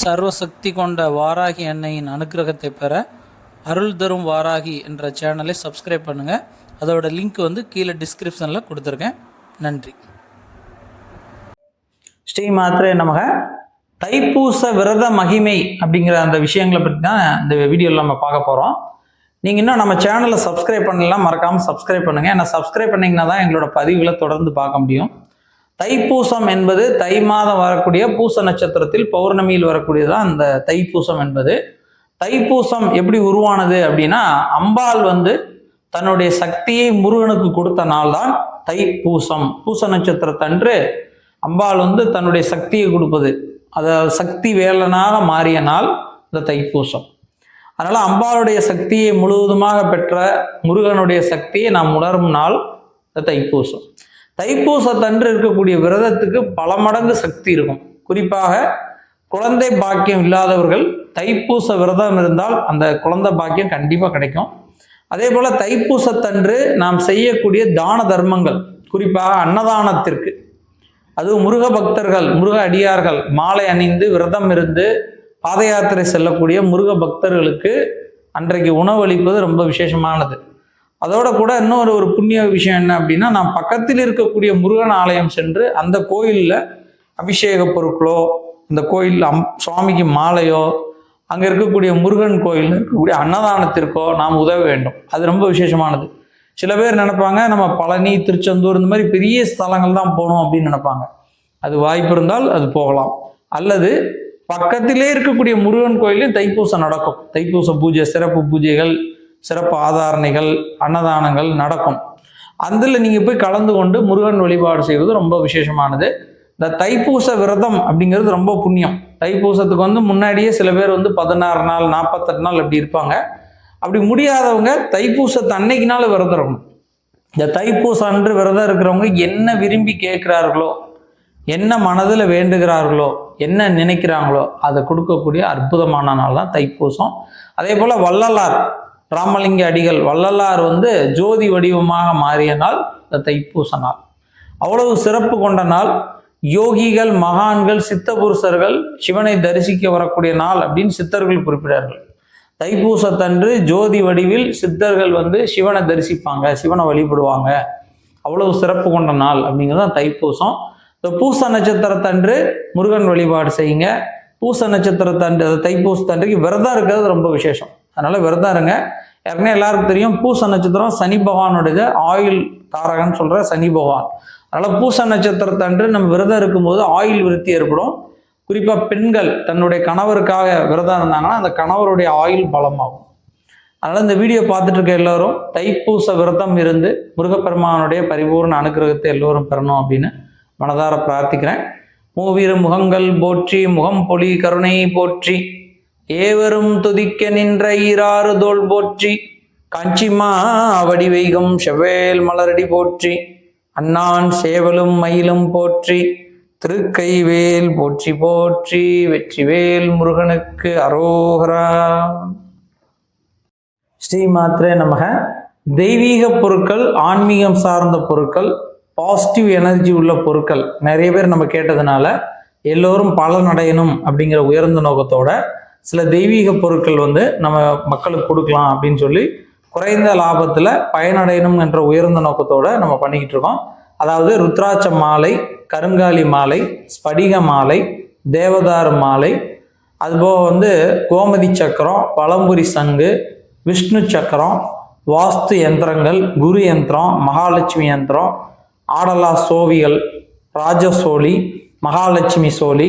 சர்வசக்தி கொண்ட வாராகி அன்னையின் அனுகிரகத்தை பெற அருள் தரும் வாராகி என்ற சேனலை சப்ஸ்கிரைப் பண்ணுங்கள் அதோட லிங்க் வந்து கீழே டிஸ்கிரிப்ஷனில் கொடுத்துருக்கேன். நன்றி. ஸ்ரீ மாத்திரை நமக. தைப்பூச விரத மகிமை அப்படிங்கிற அந்த விஷயங்களை பற்றி தான் இந்த வீடியோவில் நம்ம பார்க்க போகிறோம் நீங்கள் இன்னும் நம்ம சேனலை சப்ஸ்கிரைப் பண்ணலாம் மறக்காமல் சப்ஸ்கிரைப் பண்ணுங்கள் ஏன்னா சப்ஸ்கிரைப் பண்ணிங்கன்னா தான் எங்களோட பதிவுகளை தொடர்ந்து பார்க்க முடியும். தைப்பூசம் என்பது தை மாதம் வரக்கூடிய பூச நட்சத்திரத்தில் பௌர்ணமியில் வரக்கூடியதான் அந்த தைப்பூசம் என்பது. தைப்பூசம் எப்படி உருவானது அப்படின்னா அம்பாள் வந்து தன்னுடைய சக்தியை முருகனுக்கு கொடுத்த நாள் தான் தைப்பூசம். பூச நட்சத்திரத்தன்று அம்பாள் வந்து தன்னுடைய சக்தியை கொடுப்பது. அதை சக்தி வேலனாக மாறிய நாள் இந்த தைப்பூசம். அதனால அம்பாளுடைய சக்தியை முழுவதுமாக பெற்ற முருகனுடைய சக்தியை நாம் உணரும் நாள் இந்த தைப்பூசம். தைப்பூசத்தன்று இருக்கக்கூடிய விரதத்துக்கு பல மடங்கு சக்தி இருக்கும். குறிப்பாக குழந்தை பாக்கியம் இல்லாதவர்கள் தைப்பூச விரதம் இருந்தால் அந்த குழந்தை பாக்கியம் கண்டிப்பாக கிடைக்கும். அதே போல் தைப்பூசத்தன்று நாம் செய்யக்கூடிய தான தர்மங்கள் குறிப்பாக அன்னதானத்திற்கு. அதுவும் முருக பக்தர்கள் முருக அடியார்கள் மாலை அணிந்து விரதம் இருந்து பாத யாத்திரை செல்லக்கூடிய முருக பக்தர்களுக்கு அன்றைக்கு உணவளிப்பது ரொம்ப விசேஷமானது. அதோட கூட இன்னொரு ஒரு புண்ணிய விஷயம் என்ன அப்படின்னா நாம் பக்கத்தில் இருக்கக்கூடிய முருகன் ஆலயம் சென்று அந்த கோயிலில் அபிஷேக பொருட்களோ அந்த கோயில் அம் சுவாமிக்கு மாலையோ அங்கே இருக்கக்கூடிய முருகன் கோயில் இருக்கக்கூடிய அன்னதானத்திற்கோ நாம் உதவ வேண்டும். அது ரொம்ப விசேஷமானது. சில பேர் நினைப்பாங்க நம்ம பழனி திருச்செந்தூர் இந்த மாதிரி பெரிய ஸ்தலங்கள் தான் போகணும் அப்படின்னு நினைப்பாங்க. அது வாய்ப்பு இருந்தால் அது போகலாம். அல்லது பக்கத்திலே இருக்கக்கூடிய முருகன் கோயிலையும் தைப்பூசம் நடக்கும். தைப்பூச பூஜை சிறப்பு பூஜைகள் சிறப்பு ஆதாரணைகள் அன்னதானங்கள் நடக்கும். அதில் நீங்கள் போய் கலந்து கொண்டு முருகன் வழிபாடு செய்வது ரொம்ப விசேஷமானது. இந்த தைப்பூச விரதம் அப்படிங்கிறது ரொம்ப புண்ணியம். தைப்பூசத்துக்கு வந்து முன்னாடியே சில பேர் வந்து பதினாறு நாள் நாற்பத்தெட்டு நாள் அப்படி இருப்பாங்க. அப்படி முடியாதவங்க தைப்பூசத்து அன்னைக்குனால விரதம் இருக்கணும். இந்த தைப்பூசம் அன்று விரதம் இருக்கிறவங்க என்ன விரும்பி கேட்குறார்களோ என்ன மனதில் வேண்டுகிறார்களோ என்ன நினைக்கிறாங்களோ அதை கொடுக்கக்கூடிய அற்புதமான நாள் தான் தைப்பூசம். அதே போல் வள்ளலார். ராமலிங்க அடிகள் வள்ளலார் வந்து ஜோதி வடிவமாக மாறிய நாள் இந்த தைப்பூச நாள். அவ்வளவு சிறப்பு கொண்ட நாள். யோகிகள் மகான்கள் சித்த புருஷர்கள் சிவனை தரிசிக்க வரக்கூடிய நாள் அப்படின்னு சித்தர்கள் குறிப்பிட்டார்கள். தைப்பூசத்தன்று ஜோதி வடிவில் சித்தர்கள் வந்து சிவனை தரிசிப்பாங்க சிவனை வழிபடுவாங்க. அவ்வளவு சிறப்பு கொண்ட நாள் அப்படிங்கிறது தான் தைப்பூசம். இந்த பூச நட்சத்திரத்தன்று முருகன் வழிபாடு செய்யுங்க. பூச நட்சத்திரத்தன்று அது தைப்பூசத்தன்றைக்கு விரதம் இருக்கிறது ரொம்ப விசேஷம். அதனால் விரதம் இருங்க. ஏற்கனவே எல்லாருக்கும் தெரியும் பூச நட்சத்திரம் சனி பகவானுடைய ஆயுள் தாரகன்னு சொல்கிற சனி பகவான். அதனால் பூச நட்சத்திரத்தன்று நம்ம விரதம் இருக்கும்போது ஆயுள் விருத்தி ஏற்படும். குறிப்பாக பெண்கள் தன்னுடைய கணவருக்காக விரதம் இருந்தாங்கன்னா அந்த கணவருடைய ஆயுள் பலமாகும். அதனால் இந்த வீடியோ பார்த்துட்டு இருக்க எல்லோரும் தைப்பூச விரதம் இருந்து முருகப்பெருமானுடைய பரிபூர்ண அனுகிரகத்தை எல்லோரும் பெறணும் அப்படின்னு மனதார பிரார்த்திக்கிறேன். மூவீர முகங்கள் போற்றி முகம் பொலி கருணை போற்றி. ஏவரும் துதிக்க நின்ற ஈராறு தோள் போற்றி காஞ்சிமா வடிவைகம் செவ்வேல் மலரடி போற்றி அண்ணான் சேவலும் மயிலும் போற்றி திருக்கைவேல் போற்றி போற்றி வெற்றிவேல் முருகனுக்கு அரோகரா. ஸ்ரீ மாத்திரே நமக. தெய்வீக பொருட்கள் ஆன்மீகம் சார்ந்த பொருட்கள் பாசிட்டிவ் எனர்ஜி உள்ள பொருட்கள். நிறைய பேர் நம்ம கேட்டதுனால எல்லோரும் பலனடையணும் அப்படிங்கிற உயர்ந்த நோக்கத்தோட சில தெய்வீக பொருட்கள் வந்து நம்ம மக்களுக்கு கொடுக்கலாம் அப்படின்னு சொல்லி குறைந்த லாபத்தில் பயனடையணும் என்ற உயர்ந்த நோக்கத்தோடு நம்ம பண்ணிக்கிட்டு இருக்கோம். அதாவது ருத்ராட்ச மாலை கருங்காலி மாலை ஸ்படிக மாலை தேவதார் மாலை அதுபோக வந்து கோமதி சக்கரம் பழம்புரி சங்கு விஷ்ணு சக்கரம் வாஸ்து யந்திரங்கள் குரு யந்திரம் மகாலட்சுமி யந்திரம் ஆடலா சோவிகள் ராஜசோழி மகாலட்சுமி சோழி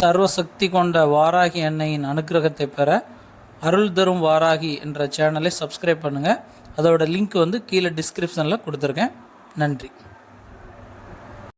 சர்வசக்தி கொண்ட வாராகி அன்னையின் அனுகிரகத்தை பெற அருள் தரும் வாராகி என்ற சேனலை சப்ஸ்கிரைப் பண்ணுங்கள் அதோட லிங்க் வந்து கீழே டிஸ்கிரிப்ஷனில் கொடுத்துருக்கேன். நன்றி.